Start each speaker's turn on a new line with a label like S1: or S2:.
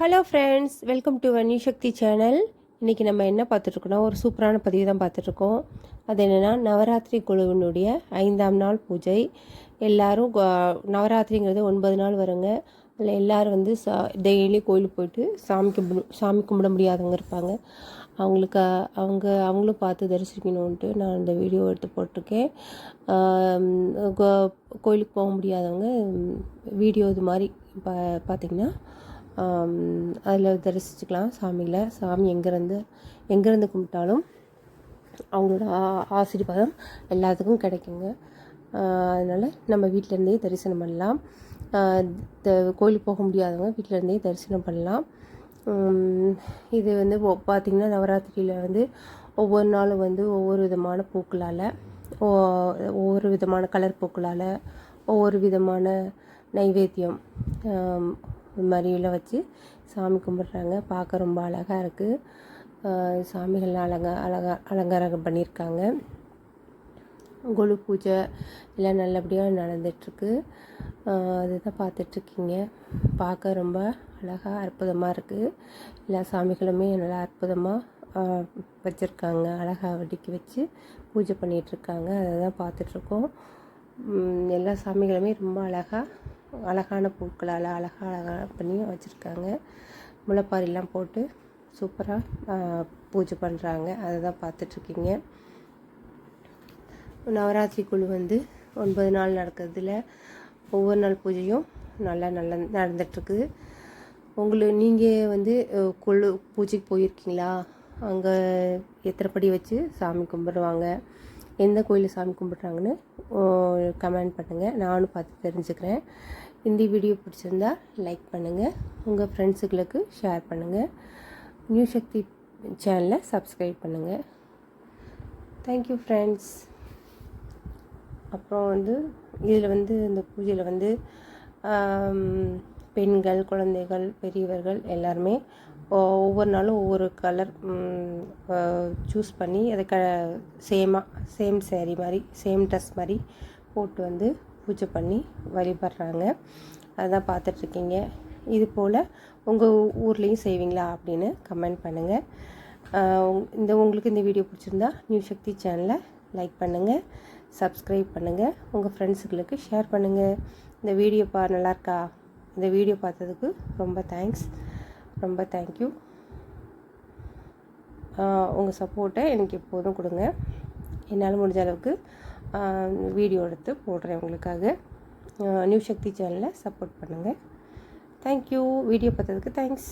S1: Hello friends welcome to new Shakthi channel இன்றைக்கி நம்ம என்ன பார்த்துட்ருக்கோன்னா ஒரு சூப்பரான பதிவு தான் பார்த்துட்ருக்கோம் அது என்னென்னா நவராத்திரி குழுவினுடைய ஐந்தாம் நாள் பூஜை. எல்லோரும் நவராத்திரிங்கிறது ஒன்பது நாள் வருங்க. அதில் எல்லோரும் வந்து சா டெய்லி கோயிலுக்கு போயிட்டு சாமி கும்பிடு சாமி கும்பிட முடியாதவங்க இருப்பாங்க. அவங்களுக்கு அவங்க அவங்களும் பார்த்து தரிசிக்கணுன்ட்டு நான் இந்த வீடியோ எடுத்து போட்டிருக்கேன். கோயிலுக்கு போக முடியாதவங்க வீடியோ இது மாதிரி பா பார்த்திங்கன்னா அதில் தரிசிச்சுக்கலாம் சாமியில். சாமி எங்கேருந்து எங்கேருந்து கும்பிட்டாலும் அவங்களோட ஆசீர்வாதம் எல்லாத்துக்கும் கிடைக்குங்க. அதனால் நம்ம வீட்டிலேருந்தே தரிசனம் பண்ணலாம். கோயிலுக்கு போக முடியாதவங்க வீட்டிலேருந்தே தரிசனம் பண்ணலாம். இது வந்து பார்த்திங்கன்னா நவராத்திரியில் வந்து ஒவ்வொரு நாளும் வந்து ஒவ்வொரு விதமான பூக்களால் ஒவ்வொரு விதமான கலர் பூக்களால் ஒவ்வொரு விதமான நைவேத்தியம் இது மாதிரியெல்லாம் வச்சு சாமி கும்பிட்றாங்க. பார்க்க ரொம்ப அழகாக இருக்குது சாமிகள் அலங்கா அழகா அலங்காரம் பண்ணியிருக்காங்க. கொலு பூஜை எல்லாம் நல்லபடியாக நடந்துகிட்ருக்கு அதுதான் பார்த்துட்ருக்கீங்க பார்க்க ரொம்ப அழகாக அற்புதமாக இருக்குது எல்லா சாமிகளுமே நல்லா அற்புதமாக வச்சுருக்காங்க. அழகாக வடிக்கி வச்சு பூஜை பண்ணிகிட்ருக்காங்க அதை தான் பார்த்துட்ருக்கோம் எல்லா சாமிகளுமே ரொம்ப அழகாக அழகான பூக்களால் அழகாக அழகாக பண்ணி வச்சுருக்காங்க. முளைப்பாரிலாம் போட்டு சூப்பராக பூஜை பண்ணுறாங்க. அதை தான் பார்த்துட்ருக்கீங்க. நவராத்திரி குழு வந்து ஒன்பது நாள் நடக்கிறதுல ஒவ்வொரு நாள் பூஜையும் நல்லா நல்லா நடந்துகிட்ருக்குது உங்களுக்கு நீங்கள் வந்து கொள்ளு பூஜைக்கு போயிருக்கீங்களா? அங்கே எத்தனை படி வச்சு சாமி கும்பிடுவாங்க? எந்த கோயிலில் சாமி கும்பிட்றாங்கன்னு கமெண்ட் பண்ணுங்கள் நானும் பார்த்து தெரிஞ்சுக்கிறேன். இந்த வீடியோ பிடிச்சிருந்தா லைக் பண்ணுங்கள் உங்கள் ஃப்ரெண்ட்ஸுகளுக்கு ஷேர் பண்ணுங்கள் நியூ சக்தி சேனலை சப்ஸ்கிரைப் பண்ணுங்கள் தேங்க்யூ ஃப்ரெண்ட்ஸ் அப்புறம் வந்து இதில் வந்து இந்த பூஜையில் வந்து பெண்கள் குழந்தைகள் பெரியவர்கள் எல்லாருமே ஒவ்வொரு நாளும் ஒவ்வொரு கலர் சூஸ் பண்ணி அதை க சேமாக சேம் சேரீ மாதிரி சேம் ட்ரெஸ் மாதிரி போட்டு வந்து பூஜை பண்ணி வழிபடுறாங்க. அதான் பார்த்துட்ருக்கீங்க. இது போல் உங்கள் ஊர்லேயும் செய்வீங்களா அப்படின்னு கமெண்ட் பண்ணுங்கள் இந்த உங்களுக்கு இந்த வீடியோ பிடிச்சிருந்தா நியூ சக்தி சேனலை லைக் பண்ணுங்கள் சப்ஸ்கிரைப் பண்ணுங்கள் உங்கள் ஃப்ரெண்ட்ஸுகளுக்கு ஷேர் பண்ணுங்கள் இந்த வீடியோ பா நல்லாயிருக்கா இந்த வீடியோ பார்த்ததுக்கு ரொம்ப தேங்க்ஸ் ரொம்ப தேங்க்யூ உங்கள் சப்போர்ட்டை எனக்கு எப்போதும் கொடுங்க. என்னால் முடிஞ்ச அளவுக்கு வீடியோ எடுத்து போடுறேன் உங்களுக்காக. நியூ சக்தி சேனலை சப்போர்ட் பண்ணுங்கள் தேங்க்யூ வீடியோ பார்த்ததுக்கு தேங்க்ஸ்